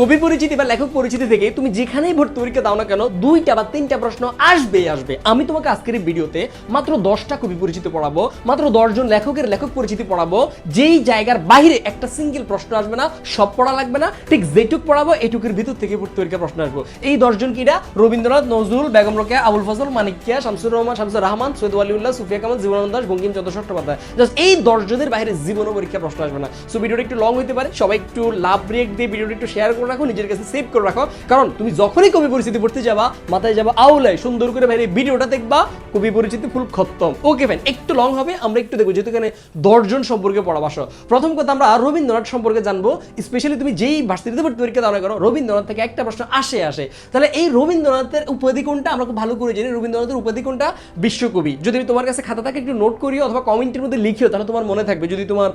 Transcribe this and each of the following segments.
কবি পরিচিতি বা লেখক পরিচিতি থেকে তুমি যেখানেই ভর্তি পরীক্ষা দাও না কেন, দুইটা বা তিনটা প্রশ্ন আসবেই আসবে। আমি তোমাকে আজকের এই ভিডিওতে মাত্র দশটা কবি পরিচিতি পড়াবো, মাত্র দশজন লেখকের লেখক পরিচিতি পড়াবো, যেই জায়গার বাইরে একটা সিঙ্গেল প্রশ্ন আসবে না, সব পড়া লাগবে না, ঠিক যেটুক পড়াবো এটুকুর ভিতর থেকে ভর্তি পরীক্ষা প্রশ্ন আসব। এই দশজন কিরা রবীন্দ্রনাথ, নজরুল, বেগম রোকেয়া, আবুল ফজল মানিকিয়া শামসুর রহমান শামসুর রহমান, সৈয়দ আলিউল্লাহ সুফিয়া কামাল জীবনানন্দ দাস, বঙ্কিম চন্দ্র চট্টোপাধ্যায়। জাস্ট এই দশজনের বাইরে জীবনও পরীক্ষা প্রশ্ন আসবে না। সো ভিডিওটা একটু লং হতে পারে। সবাই একটু লাভ ব্রেক দিয়ে ভিডিওটা একটু শেয়ার করে রাখো, নিজের কাছে সেভ করে রাখো। কারণ তুমি যখনই কবি পরিচিতি পড়তে যাবা, মাথায় যাবা আউলাই সুন্দর করে বাইরে ভিডিওটা দেখবা, কবি পরিচিতি ফুল খতম। ওকে ফ্যান একটু লং হবে, আমরা একটু দেখব, যেহেতু এখানে দশজন সম্পর্কে পড়াবাসো প্রথম কথা আমরা রবীন্দ্রনাথ সম্পর্কে জানব স্পেশালি তুমি যেই ভার্সিটিতে ভর্তি পরীক্ষা দাও করো রবীন্দ্রনাথ থেকে একটা প্রশ্ন আসে আসে। তাহলে এই রবীন্দ্রনাথের উপাধি কোনটা? আমরা খুব ভালো করে জানি রবীন্দ্রনাথের উপাধি কোনটা? বিশ্বকবি। যদি তোমার কাছে খাতা থাকে, একটু নোট করিও, অথবা কমেন্টের মধ্যে লিখিও, তাহলে তোমার মনে থাকবে। যদি তোমার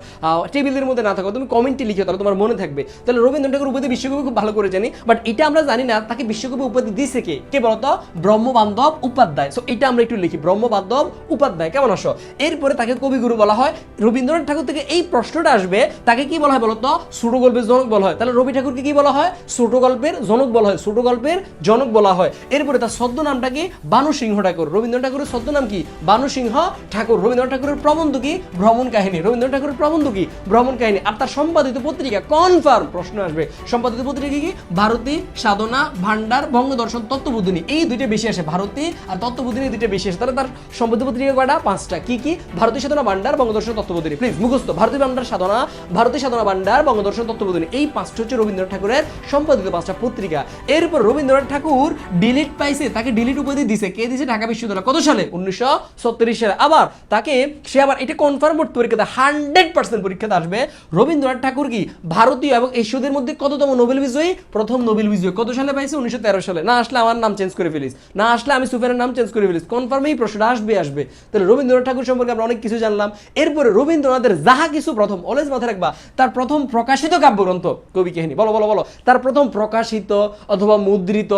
টেবিলের মধ্যে না থাকো, তুমি কমেন্টে লিখিও, তাহলে তোমার মনে থাকবে। তাহলে রবীন্দ্রনাথ ঠাকুর উপাধি বিশ্বকবি খুব ভালো করে জানি বাট এটা আমরা জানি না, তাকে বিশ্বকবি উপাধি দিছে কে? কে বলতো? ব্রহ্মবান্ধব উপাধ্যায়। সো এটা আমরা একটু লিখি, ব্রহ্মবান্ধব উপাধ্যায়, কেমন আসো এরপরে তাকে কবিগুরু বলা হয়। রবীন্দ্রনাথ ঠাকুর থেকে এই প্রশ্নটা আসবে, তাকে কি বলা হয় বলতো? ছোট গল্পের জনক বলা হয়। তাহলে রবি ঠাকুরকে কি বলা হয়? ছোট গল্পের জনক বলা হয়। ছোট গল্পের জনক বলা হয়। এরপরে তার ছদ্ম নামটা কি? বানু সিংহ ঠাকুর। রবীন্দ্রনাথ ঠাকুরের ছদ্ম নাম কি? বানু সিংহ ঠাকুর। রবীন্দ্রনাথ ঠাকুরের প্রবন্ধ কি? ভ্রমণ কাহিনী। রবীন্দ্রনাথ ঠাকুরের প্রবন্ধ কি? ভ্রমণ কাহিনী। আর তার সম্পাদিত পত্রিকা কনফার্ম প্রশ্ন আসবে। সম্পাদিত পত্রিকা কি ভারতী, সাধনা ভান্ডার বঙ্গদর্শন তত্ত্ববোধিনী এই দুইটা বেশি আসে। ভারতী আর তত্ত্ববোধিনী দুইটা বেশি আসে। তাহলে তার সম্পাদিত পত্রিকা কয়টা? পাঁচটা। কি কি? ভারতী, সাধনা ভান্ডার বঙ্গদর্শন তত্ত্ববোধিনী প্লিজ মুখস্থ। ভারতী ভান্ডার সাধনা, ভারতী, সাধনা ভান্ডার বঙ্গদর্শন তত্ত্ববোধিনী এই পাঁচটা হচ্ছে রবীন্দ্রনাথ ঠাকুরের সম্পাদিত পাঁচটা পত্রিকা। এরপর রবীন্দ্রনাথ ঠাকুর ডিলিট পাইছে, তাকে ডিলিট উপাধি দিছে। কে দিছে? ঢাকা বিশ্ববিদ্যালয়। কত সালে? উনিশশো সালে। আবার তাকে, সে আবার এটা কনফার্ম করতে পরীক্ষাতে হান্ড্রেড পার্সেন্ট পরীক্ষাতে আসবে। রবীন্দ্রনাথ ঠাকুর কি? ভারতীয় এবং এশীয়দের মধ্যে কততম নোবেল বিজয়ী? প্রথম নোবেল বিজয়ী। কত সালে পাইছে? উনিশশো সালে। না আসলে আমার নাম চেঞ্জ করে ফেলিস। না আসলে আমি সুফেনের নাম চেঞ্জ করে ফেলিস। কনফার্ম এই প্রশ্নটা আসবে আসবে। তাহলে রবীন্দ্রনাথ ঠাকুর সম্পর্কে আমরা অনেক কিছু জানলাম। এরপরে রবীন্দ্রনাথের যাহা কিছু প্রথম অলেজ মাথায় রাখবা, তার প্রথম প্রকাশিত কাব্যগ্রন্থ কবি কাহিনী। বলো বলো বলো। তার প্রথম প্রকাশিত অথবা মুদ্রিত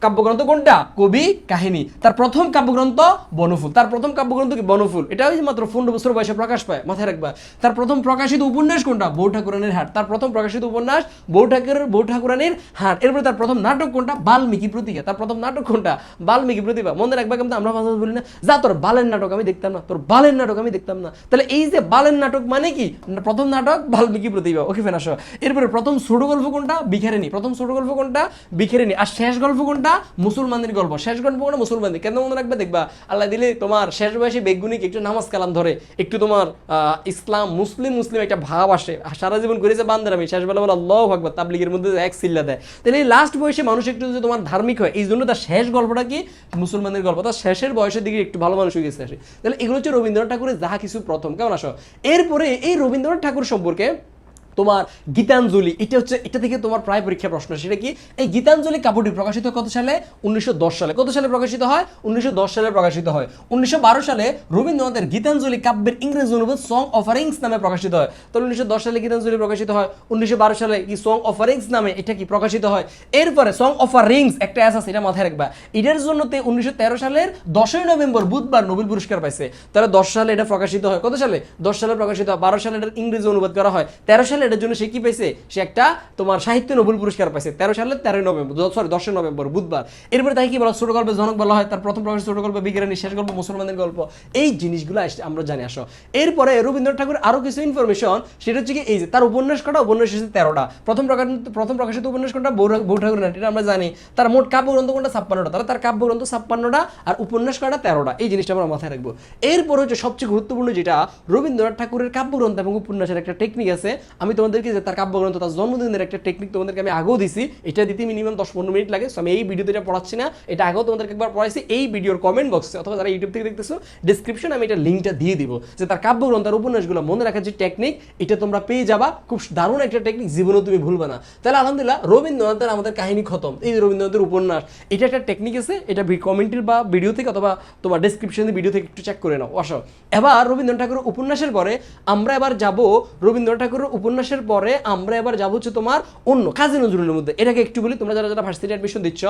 কাব্যগ্রন্থ কোনটা? কবি কাহিনী। তার প্রথম কাব্যগ্রন্থ বনফুল। তার প্রথম কাব্যগ্রন্থ কি? বনফুল। এটা ওই মাত্র পনেরো বছর বয়সে প্রকাশ পায়। মাথায় রাখবা। তার প্রথম প্রকাশিত উপন্যাস কোনটা? বউ ঠাকুরানের হাট। তার প্রথম প্রকাশিত উপন্যাস বউ ঠাকুরের বউ ঠাকুরানের হাট। এরপরে তার প্রথম নাটক কোনটা? বাল্মীকি প্রতিকা তার প্রথম নাটক কোনটা? বাল্মীকি প্রতিভা। মনে রাখবা কিন্তু আমরা মাঝে বলি না, যা তোর বালের নাটক, আমি দেখতাম না। তোর বালের নাটক, আমি দেখতাম না। তাহলে এই যে বালের নাটক মানে কি? প্রথম নাটক বাল্মীকি প্রতিভা। ওকে ফেন এরপরে প্রথম ছোট গল্প কোনটা? বিখেরেনি প্রথম ছোট গল্প কোনটা? বিখেরেনি আর শেষ গল্প কোনটা? মুসলমানদের গল্প, শেষ গল্প কোনটা মুসলমানদের। কেন মনে রাখবে? দেখবা, আল্লাহ দিলে তোমার শেষ বয়সে বেগুনিকে একটু নামাজ কালাম ধরে, একটু তোমার ইসলাম, মুসলিম মুসলিম একটা ভাব আসে সারা জীবন করেছে বান্দার আমি। শেষ বেলা আল্লাহ ভাগবা তাবলিগের মধ্যে এক সিল্লা দেয়। তাহলে লাস্ট বয়সে মানুষ একটু যদি তোমার ধার্মিক হয়, এই জন্য তার শেষ গল্পটা কি? মুসলমানদের গল্প। তার শেষের বয়সের দিকে একটু ভালো মানুষ হয়ে গেছে। আসে তাহলে এগুলো হচ্ছে রবীন্দ্রনাথ ঠাকুরের যাহা কিছু প্রথম। কেমন আসো এরপরে এই রবীন্দ্রনাথ ঠাকুর সম্পর্কে তোমার গীতাঞ্জলি, এটা হচ্ছে, এটা থেকে তোমার প্রায় পরীক্ষা প্রশ্ন সেটা কি? এই গীতাঞ্জলি কাব্যটি প্রকাশিত কত সালে? উনিশশো দশ সালে। কত সালে প্রকাশিত হয়? উনিশশো দশ সালে প্রকাশিত হয়। উনিশশো বারো সালে রবীন্দ্রনাথের গীতাঞ্জলি কাব্যের ইংরেজি অনুবাদ সং অফারিংস নামে প্রকাশিত হয়। তো উনিশশো সালে গীতাঞ্জলি প্রকাশিত হয়। উনিশশো বারো সালে কি সং অফারিংস নামে এটা কি প্রকাশিত হয়? এরপরে সং অফারিংস একটা অ্যাস আছে এটা মাথায় রাখবা। এটার জন্য তে উনিশশো তেরো সালের দশই নভেম্বর বুধবার নোবেল পুরস্কার পাইছে। তাহলে দশ সালে এটা প্রকাশিত হয়। কত সালে? দশ সালে প্রকাশিত হয়। বারো সালে এটার ইংরেজি অনুবাদ করা হয়। তেরো সালে এটার জন্য সে কি পাইছে? সে একটা তোমার সাহিত্য নোবেল পুরস্কার পাইছে, তেরো সালে তেরোই নভেম্বর সরি দশই নভেম্বর, বুধবার। এরপরে তাই কি বলা ছোট গল্পের জনক বলা হয়, তার প্রথম প্রকাশ ছোট গল্প বিজ্ঞানী শেষ গল্প, মুসলমানদের গল্প। এই জিনিসগুলো আমরা জানি, আসো। এরপরে রবীন্দ্রনাথ ঠাকুর আরও কিছু ইনফরমেশন সেটা হচ্ছে কি, এই যে তার উপন্যাস কটা? উপন্যাস হচ্ছে তেরোটা। প্রথম প্রকাশ প্রথম প্রকাশিত উপন্যাস কোনটা? বউ ঠাকুর নাট এটা আমরা জানি। তার মোট কাব্যগ্রন্থ কোনটা? ছাপ্পান্নটা। তাহলে তার কাব্যগ্রন্থ ছাপ্পান্নটা আর উপন্যাস কটা তেরোটা। এই জিনিসটা আমরা মাথায় রাখব। এরপর হচ্ছে সবচেয়ে গুরুত্বপূর্ণ যেটা, রবীন্দ্রনাথ ঠাকুরের কাব্যগ্রন্থ এবং উপন্যাসের একটা টেকনিক আছে। আমি তোমাদেরকে যে তার কাব্যগ্রন্থ, তার জন্মদিনের একটা টেকনিক তোমাদেরকে আমি আগেও দিছি, এটা দিতে মিনিমাম দশ পনেরো মিনিট লাগে। So, আমি এই ভিডিওতে এটা পড়াচ্ছি না, এটা আগেও তোমাদেরকে একবার পড়াইছি। এই ভিডিওর কমেন্ট বক্সে অথবা যারা ইউটিউব থেকে দেখতেছো ডিসক্রিপশন আমি এটা লিঙ্কটা দিয়ে দিব, যে তার কাব্যগ্রন্থ আর উপন্যাসগুলো মনে রাখার যে টেকনিক এটা তোমরা পেয়ে যাবা। খুব দারুণ একটা টেকনিক জীবনেও তুমি ভুলবে না। তাহলে আলহামদুলিল্লাহ, রবীন্দ্রনাথের আমাদের কাহিনী খতম। এই রবীন্দ্রনাথের উপন্যাস, এটা একটা টেকনিক আছে, এটা কমেন্টের বা ভিডিও থেকে অথবা তোমার ডিসক্রিপশনের ভিডিও থেকে একটু চেক করে নাও। আসো। এবার রবীন্দ্রনাথ ঠাকুরের উপন্যাসের পরে, আমরা এবার যাব রবীন্দ্রনাথ ঠাকুরের উপন্যাস উপন্যাসের পরে আমরা এবার যাব হচ্ছে তোমার অন্য, কাজী নজরুলের মধ্যে। এটাকে একটু বলি, তোমরা যারা যারা ভার্সিটি অ্যাডমিশন দিচ্ছ,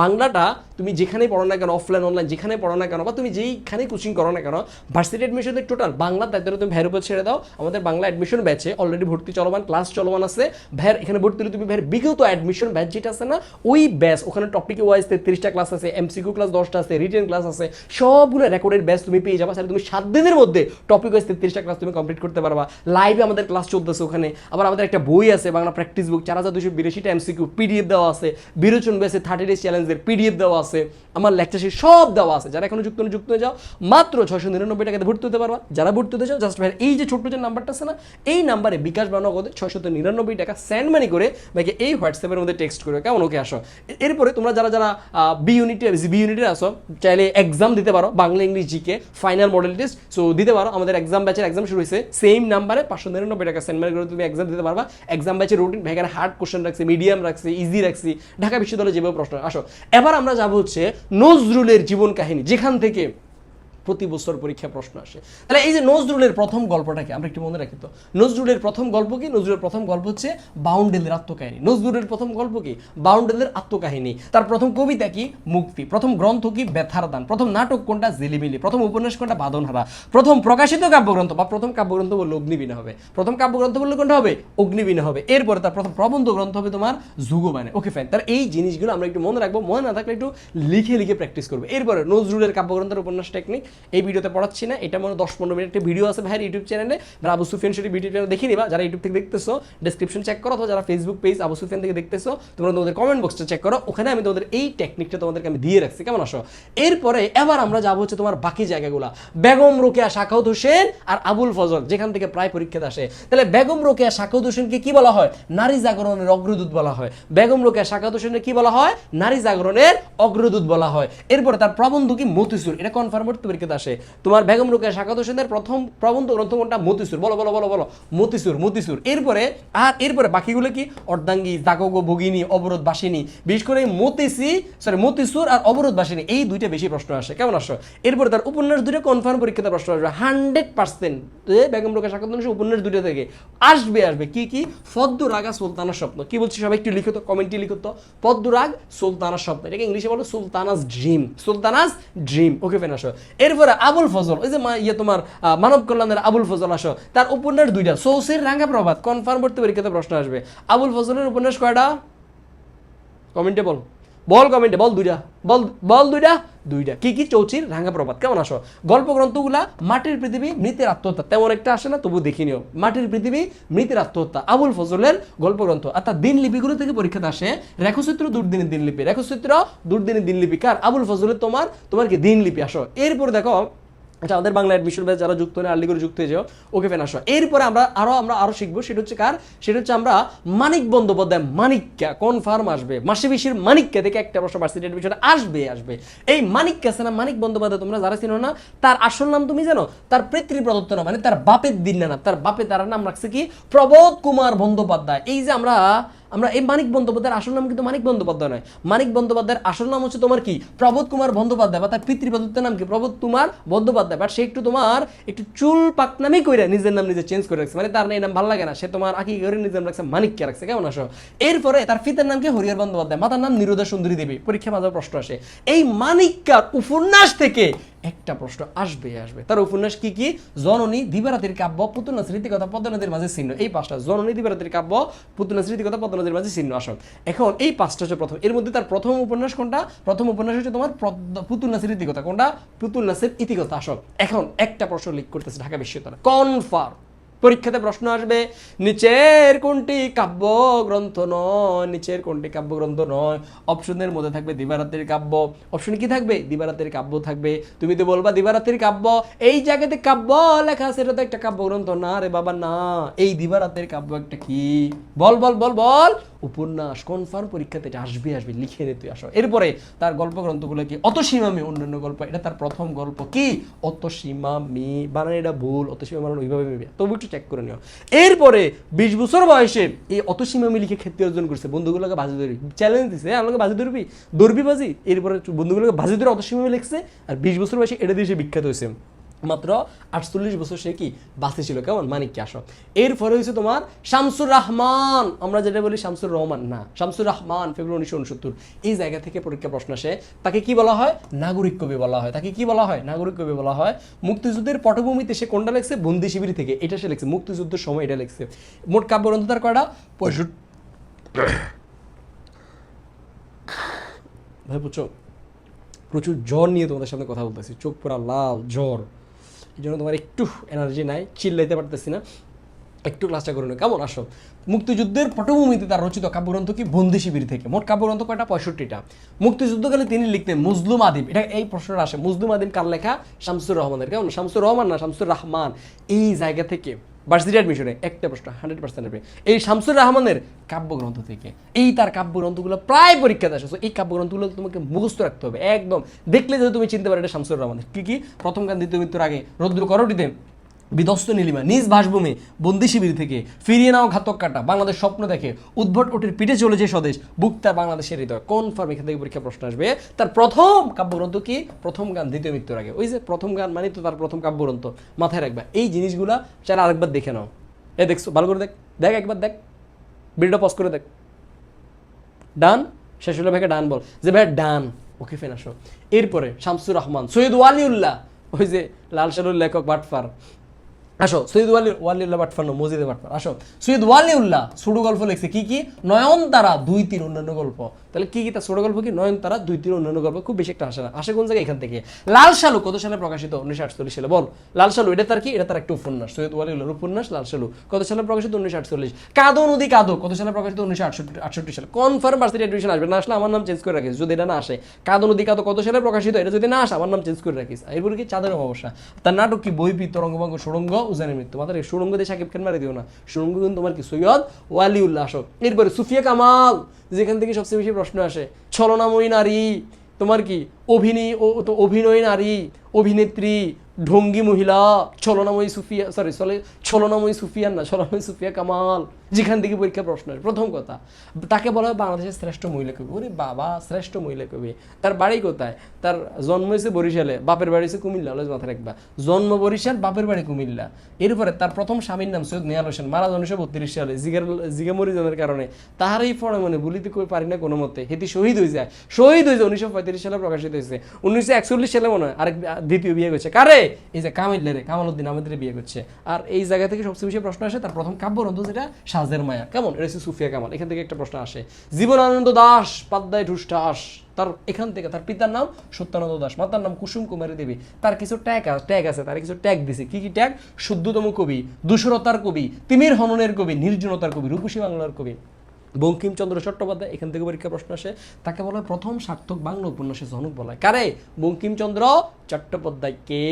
বাংলাটা তুমি যেখানেই পড়ো না কেন অফলাইন অনলাইন যেখানে পড়ো না কেন, বা তুমি যেইখানে কোচিং করো না কেন ভার্সিটি অ্যাডমিশনের টোটাল বাংলা দায়িত্ব তুমি ভ্যার উপর ছেড়ে দাও। আমাদের বাংলা অ্যাডমিশন ব্যাচে অলরেডি ভর্তি চলমান ক্লাস চলমান আছে। ভ্যার এখানে ভর্তি হলে তুমি ভ্যার বিগত অ্যাডমিশন ব্যাচ যেটা আছে না, ওই ব্যাচ ওখানে টপিক ওয়াইজ তেত্রিশটা ক্লাস আছে এমসিকিউ ক্লাস দশটা আছে রিটেন ক্লাস আছে, সবগুলো রেকর্ডের ব্যাচ তুমি পেয়ে যাবা। তাহলে তুমি সাত দিনের মধ্যে টপিক ওয়াইজ তেত্রিশটা ক্লাস তুমি কমপ্লিট করতে পারবা। লাইভে আমাদের ক্লাস চলতেছে ওখানে। আবার আমাদের একটা বই আছে, বাংলা প্র্যাকটিস বুক চার হাজার দুশো বিরাশিটা এমসিকিউ পিডিএফ দেওয়া আছে, বিরোচন বেসে থার্টি ডেজ চ্যালেঞ্জের পিডিএফ দেওয়া আছে, আমার লেকচার সব দেওয়া আছে। যারা এখনও যুক্ত যুক্ত হয়ে যাও, মাত্র ছয়শো নিরানব্বই টাকাতে ভর্তি হতে পারবা। যারা ভর্তি হতে চাও জাস্ট ভাই, এই যে ছোট্ট যে নাম্বারটা আছে না, এই নাম্বারে বিকাশ বা নগদে ছয়শত নিরানব্বই টাকা সেন্ড মানি করে ভাইকে এই হোয়াটসঅ্যাপের মধ্যে টেক্সট করে কেমন? ওকে, আসো। এরপরে তোমরা যারা যারা বি ইউনিটে বি ইউনিটে আসো চাইলে এক্সাম দিতে পারো, Bangla, English GK final model test so দিতে পারো। আমাদের এক্সাম ব্যাচের এক্সাম শুরু হয়েছে সেম নাম্বারে পাঁচশো নিরানব্বই টাকা সেন্ড মানি করে তুমি এক্সাম দিতে পারবা। এক্সাম ব্যাচের রুটিন এখানে হার্ড কোশ্চেন রাখছি মিডিয়াম রাখছি ইজি রাখছি, ঢাকা বিশ্ববিদ্যালয়ে যেভাবে প্রশ্ন আসো, এবার আমরা যাব হচ্ছে নজরুলের জীবন কাহিনী, যেখান থেকে প্রতি বছর পরীক্ষা প্রশ্ন আসে। তাহলে এই যে নজরুলের প্রথম গল্পটাকে আমরা একটু মনে রাখি তো। নজরুলের প্রথম গল্প কি? নজরুলের প্রথম গল্প হচ্ছে বাউন্ডেলের আত্মকাহিনী। নজরুলের প্রথম গল্প কি? বাউন্ডেলের আত্মকাহিনী। তার প্রথম কবিতা কি? মুক্তি। প্রথম গ্রন্থ কি? ব্যথার দান। প্রথম নাটক কোনটা? জেলিমিলি। প্রথম উপন্যাস কোনটা? বাদনহারা। প্রথম প্রকাশিত কাব্যগ্রন্থ বা প্রথম কাব্যগ্রন্থ বললে অগ্নিবীণা হবে। প্রথম কাব্যগ্রন্থ বললে কোনটা হবে? অগ্নিবীণা হবে। এরপরে তার প্রথম প্রবন্ধ গ্রন্থ হবে তোমার যুগবানে ওকে ফাইন তার এই জিনিসগুলো আমরা একটু মনে রাখব। মনে না থাকলে একটু লিখে লিখে প্র্যাকটিস করব। এরপরে নজরুলের কাব্যগ্রন্থের উপন্যাস টেকনিক এই ভিডিওতে পড়াচ্ছি না, এটা মনে দশ পনেরো মিনিট একটা ভিডিও আছে ভাইয়ের ইউটিউব চ্যানেলে। যারা আবু সুফিয়ান শরীফ ভিডিও চ্যানেল দেখে নিবা, যারা ইউটিউব থেকে দেখতেছো ডেসক্রিপশন চেক করো, অথবা যারা ফেসবুক পেজ আবু সুফিয়ান থেকে দেখতেছো, তোমরা তোমাদের কমেন্ট বক্সটা চেক করো, ওখানে আমি তোমাদের এই টেকনিকটা তোমাদেরকে আমি দিয়ে রাখছি, কেমন আসো এরপরে এবার আমরা যাব হচ্ছে তোমার বাকি জায়গাগুলো। বেগম, রোকেয়া শাখাউত হোসেন আর আবুল ফজল, যেখান থেকে প্রায় পরীক্ষাতে আসে। তাহলে বেগম, রোকেয়া শাখাউত হোসেনকে কি বলা হয়? নারী জাগরণের অগ্রদূত বলা হয়। বেগম, রোকেয়া শাখাউত হোসেনের কি বলা হয়? নারী জাগরণের অগ্রদূত বলা হয়। এরপরে তার প্রবন্ধ কি? মতিসুর এটা কনফার্ম করতে পরীক্ষাতে আসে। তোমার বেগম রোকেয়া শাখাউত হোসেনের প্রথম প্রবন্ধ গ্রন্থ কোনটা মতিসুর। বলো বলো বলো বলো। মতিসুর মতিসুর। এরপরে, আর এরপরে বাকিগুলো কি? অর্ধাঙ্গী জাগগ ভগিনী অবরোধ বাসিনী বিশেষ করে মতিসি সরি মতিসুর আর অবরোধ বাসিনী এই দুইটা বেশি প্রশ্ন আসে। কেমন আসো? এরপরে তার উপন্যাস দুটো কনফার্ম পরীক্ষাতে প্রশ্ন আসবে। হান্ড্রেড পার্সেন্ট বেগম রোকেয়া শাখাউত হোসেনের উপন্যাস দুটো থেকে। আসবে আসবে। কি কি? ফদ্দু রাগা সুলতানার স্বপ্ন। কি বলছি সবাই? একটু লিখো তো কমেন্টে লিখো তো। পদ্মু রাগ সুলতানার স্বপ্ন। এটাকে ইংলিশে বলো সুলতানাস ড্রিম সুলতানাস ড্রিম ওকে ফেন আসো। এরপরে আবুল ফজল, ওই যে ইয়ে তোমার মানব কল্যাণের আবুল ফজল আসো, তার উপন্যাস দুইটা, সৌসির রাঙ্গা প্রভাত কনফার্ম করতে পরীক্ষাতে প্রশ্ন আসবে? আবুল ফজলের উপন্যাস কয়টা? কমেন্টে বল। বল কমেন্টে বল দুইটা, বল বল দুইটা। দুইটা। কি কি চৌচির? রাঙ্গা প্রভাত। কেমন আসো গল্প গ্রন্থগুলা মাটির পৃথিবী, মৃতের আত্মহত্যা। তেমন একটা আসে না তবু দেখি নিও। মাটির পৃথিবী, মৃতের আত্মহত্যা। আবুল ফজলের গল্প গ্রন্থ আর তার দিন লিপিগুলো থেকে পরীক্ষাতে আসে রেখচিত্র দুর্দিনের দিনলিপি। রেখচিত্র দুর্দিনের দিনলিপি কার? আবুল ফজলের তোমার তোমার কি দিনলিপি? আসো। এরপর দেখো আচ্ছা আমাদের বাংলা অ্যাডমিশন ব্যাচ যারা যুক্ত নেই আর্লি করে যুক্ত হয়ে যাও, ওকে ফেন আসো। এরপরে আমরা আরও আমরা আরও শিখব, সেটা হচ্ছে কার? সেটা হচ্ছে আমরা মানিক বন্দ্যোপাধ্যায়, মানিক্যা কনফার্ম আসবে? মাসে বিশির মানিক্যা থেকে একটা প্রশ্ন ভার্সিটি অ্যাডমিশন আসবে আসবে। এই মানিক্যা আছে না, মানিক বন্দ্যোপাধ্যায়, তোমরা যারা চিনো না, তার আসল নাম তুমি জানো? তার প্রদত্ত নাম মানে তার বাপের দিন না তার বাপে তার নাম রাখছে কি? প্রবোধ কুমার বন্দ্যোপাধ্যায়। এই যে আমরা আমরা এই মানিক বন্দ্যোপাধ্যায়ের আসল নাম কিন্তু মানিক বন্দ্যোপাধ্যায় নয়। মানিক বন্দ্যোপাধ্যায়ের আসল নাম হচ্ছে তোমার কি? প্রবোধ কুমার বন্দ্যোপাধ্যায় বা তার পিতৃপ্রদত্তের নাম কি? প্রবোধ কুমার বন্দ্যোপাধ্যায়। বাট সে একটু তোমার একটু চুল পাকনামি করে নিজের নাম নিজে চেঞ্জ করে রাখছে। মানে তার নাম ভালো লাগে না। সে তোমার আকি করে নিজের নাম রাখছে, মানিককে রাখছে। কেমন আসো এরপরে তার পিতার নাম কি? হরিহর বন্দ্যোপাধ্যায়। মাতার নাম নিরোধা সুন্দরী দেবী। পরীক্ষা মাঝে প্রশ্ন আসে। এই মানিক্যার উপন্যাস থেকে একটা প্রশ্ন আসবে আসবে। তার উপন্যাস কি কি? জননী দিবারাতির কাব্য পুতুনা স্মৃতিকথা পদ্মনদীর মাঝে চিহ্ন এই পাঁচটা, জননী দিবারাতির কাব্য পুতুনা স্মৃতিকথা পদ্মনদীর মাঝে চিহ্ন আসল এখন এই পাঁচটা হচ্ছে প্রথম। এর মধ্যে তার প্রথম উপন্যাস কোনটা? প্রথম উপন্যাস হচ্ছে তোমার পুতুল নাসির কোনটা? পুতুল নাসির ইতিকথা। আসল এখন একটা প্রশ্ন লিক করতেছে ঢাকা বিশ্ববিদ্যালয়। কনফার্ম। পরীক্ষাতে প্রশ্ন আসবে, নিচের কোনটি কাব্য গ্রন্থ নয়? নিচের কোনটি কাব্য গ্রন্থ নয়? অপশনের মধ্যে থাকবে দিবারাত্রির কাব্য। অপশন কি থাকবে? দিবারাত্রির কাব্য থাকবে। তুমি তো বলবা দিবারাত্রির কাব্য। এই জায়গাতে কাব্য লেখা আছে এটা তো একটা কাব্য গ্রন্থ না রে বাবা, না। এই দিবারাত্রির কাব্য একটা কি? বল বল বল বল। উপন্যাস কনফার্ম পরীক্ষাতে এটা আসবে আসবে, লিখে নে তুই, আসো। এরপরে তার গল্প গ্রন্থগুলো কি? অত সীমামি অন্যান্য গল্প। এটা তার প্রথম গল্প কি? অত সীমামি বানান এটা ভুল অত সীমা বানান ওইভাবে ভেবে। তবু একটু চেক করে নিও। এরপরে বিশ বছর বয়সে এই অত সীমা মিলিকে খ্যাতি অর্জন করছে। বন্ধুগুলোকে বাজি ধরি চ্যালেঞ্জ দিছে। "হ্যাঁ, আমাকে বাজি ধরবি? ধরবি বাজি? এরপরে বন্ধুগুলোকে বাজি ধরে অত সীমা লিখছে। আর বিশ বছর বয়সে এটা দিয়ে সে বিখ্যাত হয়েছে। মাত্র আটচল্লিশ বছর সে কি বাঁচে ছিল, কেমন? মানিক কি আসো? এরপরে হয়েছে তোমার শামসুর রহমান। আমরা যেটা বলি শামসুর রহমান, না, শামসুর রহমান, ফেব্রুয়ারি উনিশশো উনসত্তর। এই জায়গা থেকে পরীক্ষা প্রশ্ন আসে। তাকে কি বলা হয়? নাগরিক কবি বলা হয়। তাকে কি বলা হয়? নাগরিক কবি বলা হয়। মুক্তিযুদ্ধের পটভূমিতে সে কোনটা লেখছে? বন্দি শিবির থেকে। এটা সে লিখছে। মুক্তিযুদ্ধের সময় এটা লিখছে। মোট কাব্যগ্রন্থ তার কয়টা? পঁয়ষট্টি। ভাই, বুঝছ? প্রচুর জ্বর নিয়ে তোমাদের সামনে কথা বলতেছি। চোখ পুরা লাল, জ্বর। জন্য তোমার একটু এনার্জি নাই, চিল্লাইতে পারতেছি না। একটু ক্লাসটা করে কেমন? আসো। মুক্তিযুদ্ধের পটভূমিতে তার রচিত কাব্যগ্রন্থ কি? বন্দি শিবির থেকে। মোট কাব্যগ্রন্থ কয়টা? পঁয়ষট্টিটা। মুক্তিযুদ্ধকালে তিনি লিখতেন মুজলুম আদিম। এটা এই প্রশ্নটা আসে। মুজলুম আদিম কার লেখা? শামসুর রহমানের। কেমন? শামসুর রহমান না শামসুর রহমান? এই জায়গা থেকে ভার্সিটি অ্যাডমিশনে একটা প্রশ্ন হান্ড্রেড পার্সেন্ট হবে এই শামসুর রহমানের কাব্যগ্রন্থ থেকে, এই তার কাব্যগ্রন্থগুলো প্রায় পরীক্ষাতে আসে এই কাব্যগ্রন্থগুলো তোমাকে মুখস্থ রাখতে হবে, একদম। দেখলে যদি তুমি চিনতে পারো এটা শামসুর রহমানের। কী কী? প্রথম গান দ্বিতীয় মৃত্যুর আগে রৌদ্র করটিতে বিধ্বস্ত নীলিমা, নিজ বাসভূমি বন্দি শিবির থেকে ফিরিয়ে নাও ঘাতক কাটা। বাংলাদেশ স্বপ্ন দেখে উদ্ভট ওটির পিঠে চলেছে স্বদেশ, বুক তার বাংলাদেশের হৃদয়। কনফার্ম এখান থেকে পরীক্ষা প্রশ্ন আসবে? তার প্রথম কাব্যগ্রন্থ কি? প্রথম গান, দ্বিতীয় মৃত্যুর আগে। ওই যে প্রথম গান মানে তো তার প্রথম কাব্যগ্রন্থ। মাথায় রাখবা, এই জিনিসগুলা চাইলে আরেকবার দেখে নাও। এ দেখছ, ভালো করে দেখ। দেখ একবার, দেখ। ভিডিওটা পজ করে দেখ। ডান, শেষ হলে ভাইকে ডান বল। যে ভাই, ডান। ওকে ফেন আসো এরপরে শামসুর রহমান, সৈয়দ ওয়ালিউল্লাহ, ওই যে লাল শালুর লেখক বাটফার। আসো, সৈয়দ ওয়ালি ওয়ালিউল্লাহ মসজিদে মজিদে বাটফার আসো, সৈয়দ ওয়ালিউল্লাহ ছোট গল্প লিখছে, কি কি? নয়ন তারা দুই তিন, অন্যান্য গল্প। তাহলে কি তার ছোট গল্প কি? নয়নতারা দুই তিন অন্যান্য গল্প, খুব বেশি একটা আসে না। আসে কোন জায়গায়? এখান থেকে। লাল শালু, কত সালে প্রকাশিত? উনিশশো আটচল্লিশ সালে। বল, লাল শালু, এটা তার কি? এটা তার একটা উপন্যাস। সৈয়দ ওয়ালিউল্লাহর উপন্যাস, লাল শালু। কত সালে প্রকাশিত? উনিশশো আটচল্লিশ। কাদো নদী কাদো, কত সালে প্রকাশিত? উনিশশো আটষট্টি আটষট্টি সালে। কনফার্ম ভার্সিটি অ্যাডমিশন আসবে। না আসলে আমার নাম চেঞ্জ করে রাখিস, যদি এটা না আসে। কাদো নদী কাদো, কত সালে প্রকাশিত? এটা যদি না আসে, আমার নাম চেঞ্জ করে রাখিস। এরপরে কি? চাঁদের অমাবস্যা। তার নাটক কি? বই বইপি তরঙ্গভঙ্গ সুরঙ্গ উজানের মৃত্যু। মাথার এই সুরঙ্গ দিয়ে সাকিব খান মারি দিও না। সুরঙ্গ কিন্তু তোমার কি? সৈয়দ ওয়ালিউল্লাহ আসো এরপরে সুফিয়া কামাল, যেখান থেকে সবচেয়ে বেশি প্রশ্ন আসে, ছলনাময়ী নারী, তোমার কি? অভিনয় তো অভিনয় নারী, অভিনেত্রী, ঢঙ্গি মহিলা, ছলনাময়ী সুফিয়া সরি চলে ছলনাময়ী সুফিয়ান না, ছলনাময়ী সুফিয়া কামাল। যেখান থেকে পরীক্ষা প্রশ্ন আসে। প্রথম কথা, তাকে বলা হয় বাংলাদেশের শ্রেষ্ঠ মহিলা কবি। ওরে বাবা, শ্রেষ্ঠ মহিলা কবি। তার বাড়ি কোথায়? তার জন্ম হয়েছে বরিশালে, বাপের বাড়ি হয়েছে কুমিল্লা লজ মাথায় রাখবা। জন্ম বরিশাল, বাপের বাড়ি কুমিল্লা। এরপরে তার প্রথম স্বামীর নাম সৈয়দ নেয়াল হোসেন। মারা উনিশশো বত্রিশ সালে, জিগার জিগামরি জনের কারণে তাহার এই ফড়ে মনে বলিতে কই পারি না কোনো মতে। হেতি শহীদ হয়ে যায়। শহীদ হয়ে যায় উনিশশো পঁয়ত্রিশ সালে প্রকাশিত হয়েছে। উনিশশো একচল্লিশ সালে মনে হয় আরেক দ্বিতীয় বিয়ে করছে। কারে? এই যে কামিল্লে রে কামালউদ্দিন আমাদের বিয়ে করছে। আর এই জায়গা থেকে সবচেয়ে বেশি প্রশ্ন আসে তার প্রথম কাব্যগ্রন্থ যেটা সাজের মায়া। কেমন? এটা সুফিয়া কামাল। এখান থেকে একটা প্রশ্ন আসে। জীবনানন্দ দাস, পাদ্দায় ঢুসটাস তার এখান থেকে, তার পিতার নাম সত্যানন্দ দাস, মাতার নাম কুসুম কুমারী দেবী। তার কিছু ট্যাগ ট্যাগ আছে, তার কিছু ট্যাগ দিছে। কি কি ট্যাগ? শুদ্ধতম কবি দুশরতার কবি, তিমির হননের কবি, নির্জনতার কবি, রূপসী বাংলার কবি। বঙ্কিমচন্দ্র চট্টোপাধ্যায়, এখান থেকে পরীক্ষা প্রশ্ন আসে। তাকে বলা হয় প্রথম সার্থক বাংলা উপন্যাসের জনক বলা হয়। কারে? বঙ্কিমচন্দ্র চট্টোপাধ্যায়। কে?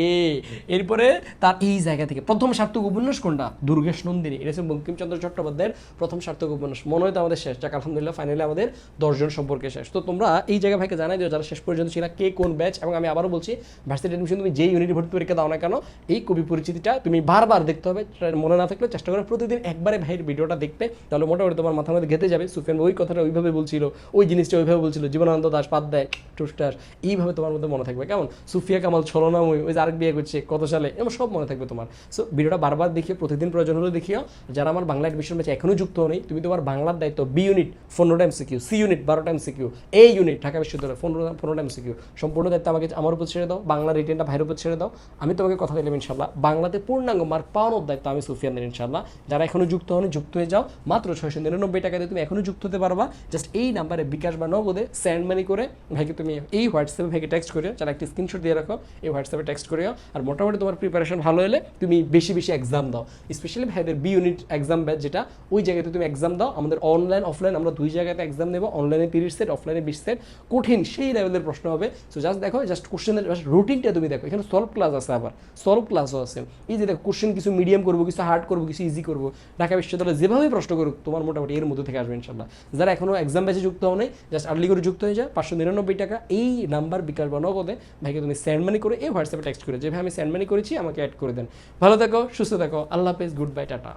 এরপরে তার এই জায়গা থেকে প্রথম সার্থক উপন্যাস কোনটা? দুর্গেশ নন্দিনী। এটা হচ্ছে বঙ্কিমচন্দ্র চট্টোপাধ্যায়ের প্রথম সার্থক উপন্যাস। মনে হয় তো আমাদের শেষ। যাক, আলহামদুলিল্লাহ ফাইনালি আমাদের দশজন সম্পর্কে শেষ। তো তোমরা এই জায়গা ভাইকে জানাই দিও, যারা শেষ পর্যন্ত ছিল, কে, কোন ব্যাচ এবং আমি আবারও বলছি ভার্সিটি অ্যাডমিশন তুমি যে ইউনিট ভর্তি পরীক্ষা দাও না কেন, এই কবি পরিচিতিটা তুমি বারবার দেখতে হবে। মনে না থাকলে চেষ্টা করে প্রতিদিন একবারে ভাইয়ের ভিডিওটা দেখতে। তাহলে মোটামুটি তোমার মাথার মধ্যে যাবে। সুফিয়ান ওই কথাটা ওইভাবে বলছিল, ওই জিনিসটা ওইভাবে বলছিল, জীবনানন্দ দাস পাধ্যায় টুস্টার এইভাবে তোমার মধ্যে মনে থাকবে। কেমন? সুফিয়া কামাল, ছলনাময়, ওই যে আরেক বিয়ে করছে কত সালে এমন সব মনে থাকবে তোমার। সো ভিডিওটা বারবার দেখিও, প্রতিদিন প্রয়োজন হলে দেখিও। যারা আমার বাংলা অ্যাডমিশন ব্যাচে এখনও যুক্ত নেই তুমি তোমার বাংলার দায়িত্ব বি ইউনিট পনেরোটা এমসিকিউ সি ইউনিট বারোটা এমসিকিউ এ ইউনিট ঢাকা বিশ্ববিদ্যালয়, পনেরো পনেরোটা এমসিকিউ সম্পূর্ণ দায়িত্ব আমাকে আমার উপর ছেড়ে দাও বাংলা রিটেনটা ভাইয়ের উপর ছেড়ে দাও। আমি তোমাকে কথা দিলাম ইনশাল্লাহ বাংলাতে পূর্ণাঙ্গ মার পাওয়ানোর দায়িত্ব আমি সুফিয়ানের ইনশাল্লাহ যারা এখনও যুক্ত হন যুক্ত হয়ে যাও। মাত্র ছয়শো নিরানব্বই টাকা দিয়ে তুমি এখনও যুক্ত হতে পারবা। জাস্ট এই নাম্বারে বিকাশ বা নগদে সেন্ড মানি করে ভাইকে তুমি এই হোয়াটসঅ্যাপে ভাইকে টেক্সট করিও। যারা একটি স্ক্রিনশট দিয়ে রাখো, এই হোয়াটসঅ্যাপে টেক্সট করিও। আর মোটামুটি তোমার প্রিপারেশন ভালো হলে তুমি বেশি বেশি এক্সাম দাও। স্পেশালি ভাইদের বি ইউনিট এক্সাম ব্যাচ যেটা, ওই জায়গাতে তুমি এক্সাম দাও। আমাদের অনলাইন অফলাইন আমরা দুই জায়গাতে এক্সাম নেব। অনলাইনে তিরিশ সেট অফলাইনে বিশ সেট কঠিন সেই লেভেলের প্রশ্ন হবে। সো জাস্ট দেখো জাস্ট কোশ্চেনের জাস্ট রুটিনটা তুমি দেখো। এখানে সলভ ক্লাস আছে আবার। সলভ ক্লাসও আছে। এই যে দেখো কোশ্চেন কিছু মিডিয়াম করব, কিছু হার্ড করব, কিছু ইজি করব। ঢাকা বিশ্ববিদ্যালয়ে যেভাবে প্রশ্ন করুক, তোমার মোটামুটি এর মধ্যে থেকে আসবে। ইনশাল্লাহ যারা এখনও এক্সাম ব্যাচে যুক্ত হও নাই জাস্ট আর্লি করে যুক্ত হয়ে যায় পাঁচশো নিরানব্বই টাকা, এই নাম্বার বিকাশ বা নগদে ভাইকে তুমি সেন্ড মানি করে, এই হোয়াটসঅ্যাপে টেক্সট করে যে, ভাই, আমি সেন্ড মানি করেছি, আমাকে অ্যাড করে দেন। ভালো থাকো, সুস্থ থাকো, আল্লাহ হাফেজ গুড বাই টাটা।